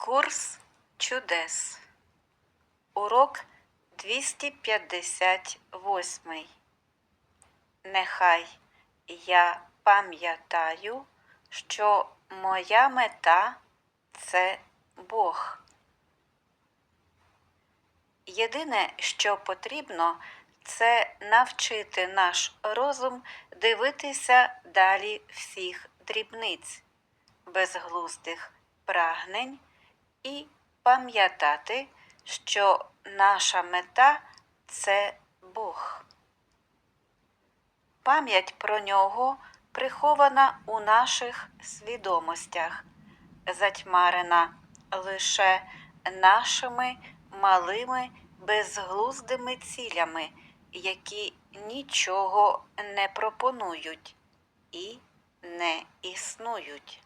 Курс чудес. Урок 258. Нехай я пам'ятаю, що моя мета це Бог. Єдине, що потрібно, це навчити наш розум дивитися далі всіх дрібниць, безглуздих прагнень і пам'ятати, що наша мета це Бог. Пам'ять про нього прихована у наших свідомостях, затьмарена лише нашими малими безглуздими цілями, які нічого не пропонують і не існують.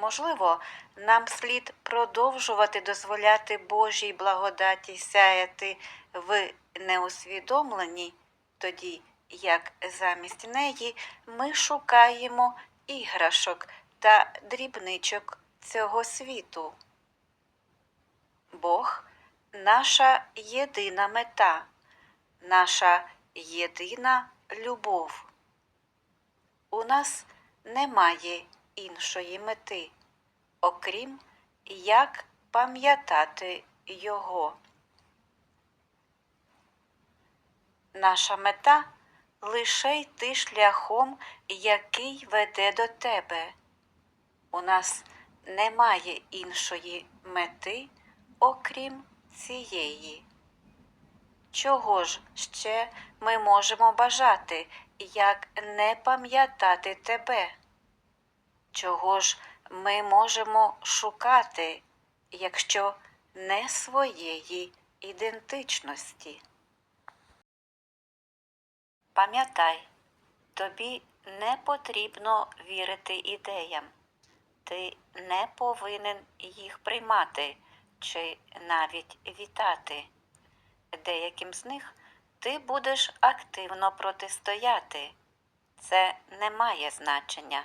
Можливо, нам слід продовжувати дозволяти Божій благодаті сяяти в неусвідомленні, тоді як замість неї ми шукаємо іграшок та дрібничок цього світу. Бог наша єдина мета, наша єдина любов. У нас немає іншої мети, окрім як пам'ятати Його. Наша мета лише йти шляхом, який веде до тебе. У нас немає іншої мети, окрім цієї. Чого ж ще ми можемо бажати, як не пам'ятати тебе? Чого ж ми можемо шукати, якщо не своєї ідентичності? Пам'ятай, тобі не потрібно вірити ідеям, ти не повинен їх приймати чи навіть вітати. Деяким з них ти будеш активно протистояти. Це не має значення